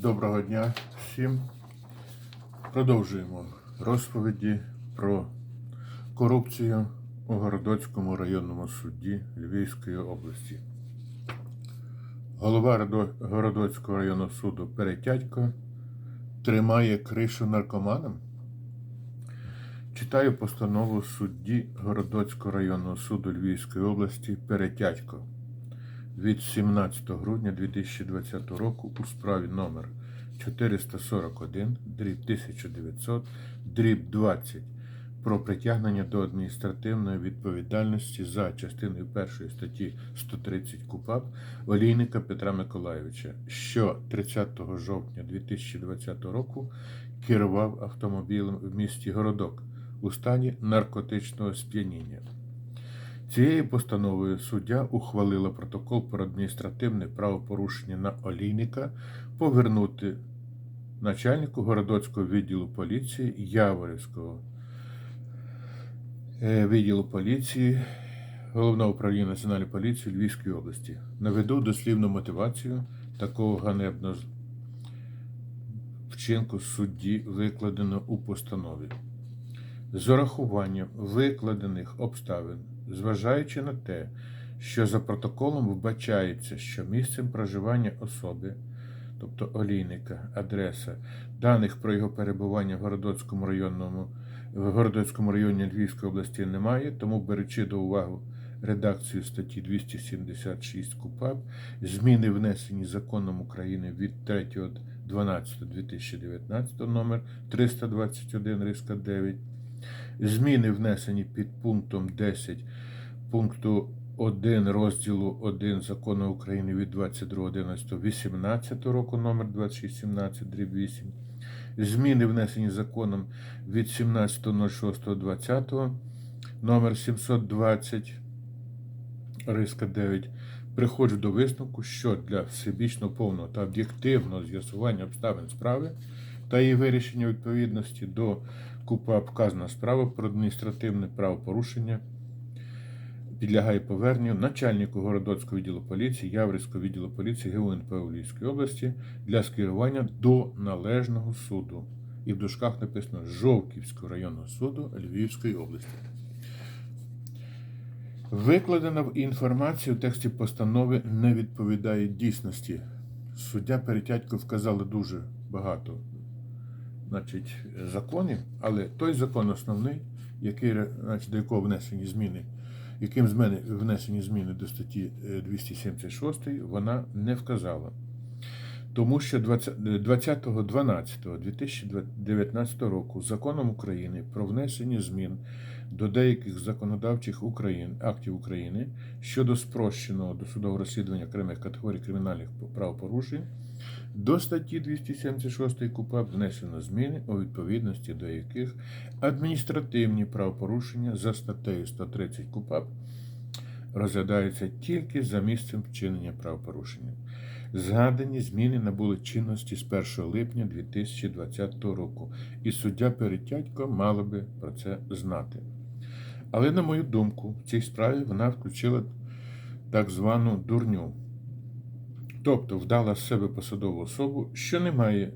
Доброго дня всім. Продовжуємо розповіді про корупцію у Городоцькому районному суді Львівської області. Голова Родо- Городоцького районного суду Перетятько тримає кришу наркоманам. Читаю постанову судді Городоцького районного суду Львівської області Перетятько від 17 грудня 2020 року у справі номер 441 дріб 1900 дріб 20 про притягнення до адміністративної відповідальності за частиною першої статті 130 КУПАП олійника Петра Миколайовича, що 30 жовтня 2020 року керував автомобілем в місті Городок у стані наркотичного сп'яніння. Цією постановою суддя ухвалила протокол про адміністративне правопорушення на олійника повернути начальнику Городоцького відділу поліції Яворівського е, відділу поліції Головного управління Національної поліції Львівської області. Наведу дослівну мотивацію такого ганебного вчинку судді викладено у постанові. З урахуванням викладених обставин, зважаючи на те, що за протоколом вбачається, що місцем проживання особи, тобто олійника, адреса, даних про його перебування в Городоцькому районному в Городоцькому районі Львівської області немає, тому беручи до уваги редакцію статті 276 КУПАП, зміни внесені законом України від 3.12.2019 номер 321 риска 9, Зміни внесені під пунктом 10 пункту 1 розділу 1 Закону України від 22.11.18 року номер 2617 8. Зміни внесені законом від 17.06.20 номер 720 риска 9. Приходжу до висновку, що для всебічно повного та об'єктивного з'ясування обставин справи та її вирішення відповідності до КУПА вказана справа про адміністративне правопорушення підлягає поверненню начальнику Городоцького відділу поліції, Яврівського відділу поліції ГУНП у Львівській області для скерування до належного суду. І в дужках написано Жовківського районного суду Львівської області. Викладена в інформації у тексті постанови не відповідає дійсності. Суддя Перетятько вказали дуже багато значить, законів, але той закон основний, який, значить, до якого внесені зміни, яким з мене внесені зміни до статті е, 276, вона не вказала. Тому що 20 20.12.2019 року законом України про внесення змін до деяких законодавчих Україн, актів України щодо спрощеного досудового розслідування окремих категорій кримінальних правопорушень до статті 276 КУПАП внесено зміни, у відповідності до яких адміністративні правопорушення за статтею 130 КУПАП розглядаються тільки за місцем вчинення правопорушення. Згадані зміни набули чинності з 1 липня 2020 року, і суддя Перетятько мала би про це знати. Але, на мою думку, в цій справі вона включила так звану дурню, тобто вдала з себе посадову особу, що не має,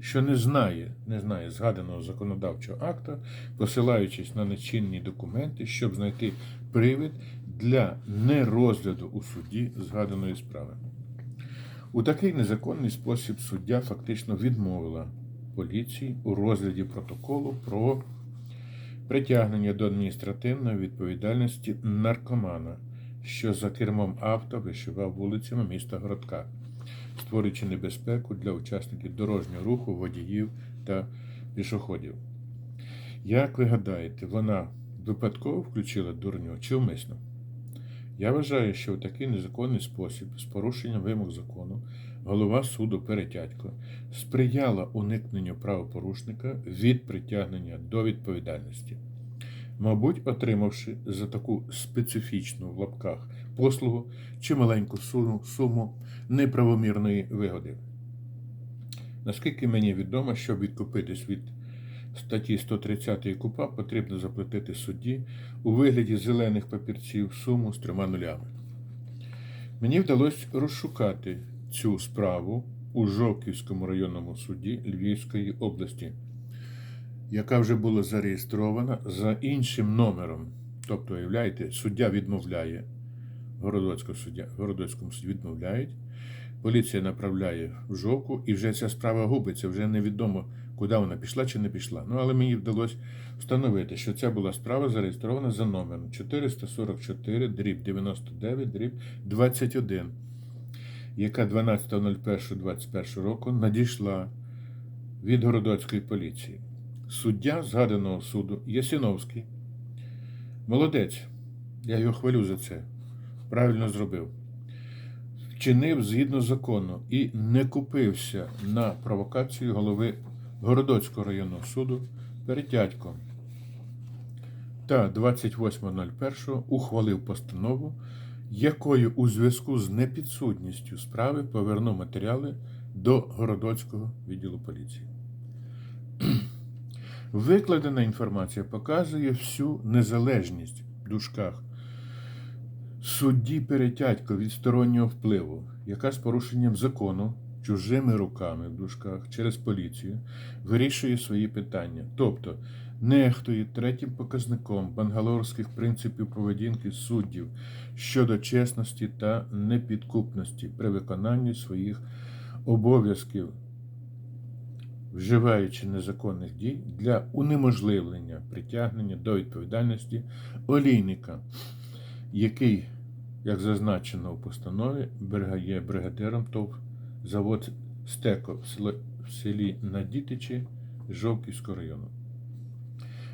що не знає, не знає згаданого законодавчого акта, посилаючись на нечинні документи, щоб знайти привід для нерозгляду у суді згаданої справи. У такий незаконний спосіб суддя фактично відмовила поліції у розгляді протоколу про притягнення до адміністративної відповідальності наркомана, що за кермом авто вишивав вулицями міста Городка, створюючи небезпеку для учасників дорожнього руху, водіїв та пішоходів. Як ви гадаєте, вона випадково включила дурню чи вмисно? Я вважаю, що в такий незаконний спосіб, з порушенням вимог закону, голова суду Перетятько сприяла уникненню правопорушника від притягнення до відповідальності, мабуть, отримавши за таку специфічну в лапках послугу чи маленьку суму, неправомірної вигоди. Наскільки мені відомо, щоб відкупитись від статті 130 КУПА потрібно заплатити судді у вигляді зелених папірців суму з трьома нулями. Мені вдалося розшукати цю справу у Жовківському районному суді Львівської області, яка вже була зареєстрована за іншим номером. Тобто, уявляєте, суддя відмовляє, Городоцького суддя, Городоцькому суді відмовляють, поліція направляє в жовку, і вже ця справа губиться, вже невідомо, куди вона пішла чи не пішла. Ну, але мені вдалося встановити, що ця була справа зареєстрована за номером 444 дріб 99 дріб 21, яка 12.01.21 року надійшла від Городоцької поліції. Суддя згаданого суду Ясіновський. Молодець, я його хвалю за це. Правильно зробив. Вчинив згідно закону і не купився на провокацію голови Городоцького районного суду Перетятько. Та 28.01 ухвалив постанову, якою у зв'язку з непідсудністю справи повернув матеріали до Городоцького відділу поліції. Викладена інформація показує всю незалежність в дужках. Судді перетятько від стороннього впливу, яка з порушенням закону чужими руками в дужках через поліцію вирішує свої питання, тобто нехтує третім показником бангалорських принципів поведінки суддів щодо чесності та непідкупності при виконанні своїх обов'язків вживаючи незаконних дій для унеможливлення притягнення до відповідальності олійника, який, як зазначено в постанові, є бригадиром ТОВ завод Стеко в селі Надітичі Жовківського району.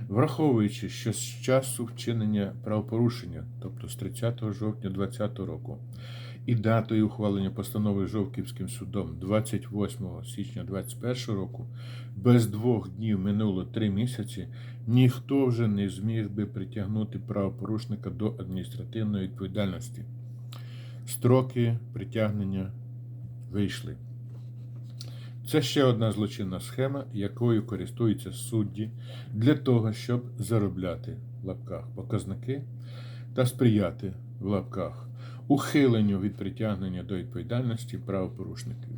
Враховуючи, що з часу вчинення правопорушення, тобто з 30 жовтня 2020 року, і датою ухвалення постанови Жовківським судом 28 січня 2021 року, без двох днів минуло три місяці, ніхто вже не зміг би притягнути правопорушника до адміністративної відповідальності. Строки притягнення вийшли. Це ще одна злочинна схема, якою користуються судді для того, щоб заробляти в лапках показники та сприяти в лапках ухиленню від притягнення до відповідальності правопорушників.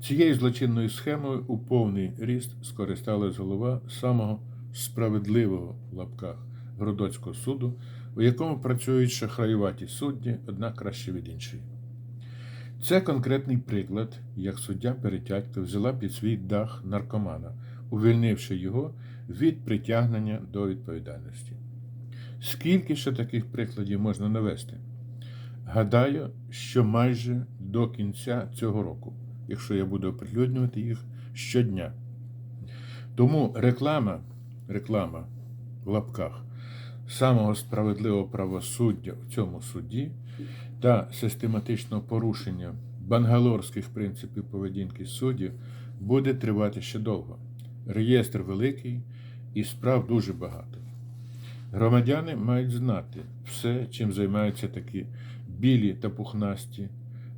Цією злочинною схемою у повний ріст скористалась голова самого справедливого в лапках Городоцького суду, у якому працюють шахраюваті судді, однак краще від іншої. Це конкретний приклад, як суддя Перетятько взяла під свій дах наркомана, увільнивши його від притягнення до відповідальності. Скільки ще таких прикладів можна навести? Гадаю, що майже до кінця цього року, якщо я буду оприлюднювати їх щодня. Тому реклама, реклама в лапках самого справедливого правосуддя в цьому суді та систематичного порушення бангалорських принципів поведінки суддів буде тривати ще довго. Реєстр великий і справ дуже багато. Громадяни мають знати все, чим займаються такі білі та пухнасті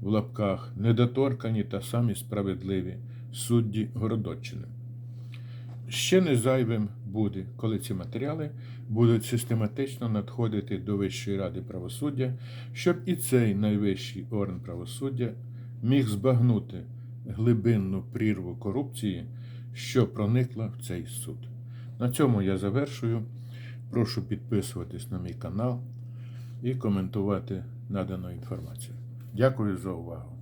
в лапках, недоторкані та самі справедливі судді Городоччини. Ще не зайвим буде, коли ці матеріали будуть систематично надходити до Вищої ради правосуддя, щоб і цей найвищий орган правосуддя міг збагнути глибинну прірву корупції, що проникла в цей суд. На цьому я завершую. Прошу підписуватись на мій канал і коментувати надану інформацію. Дякую за увагу.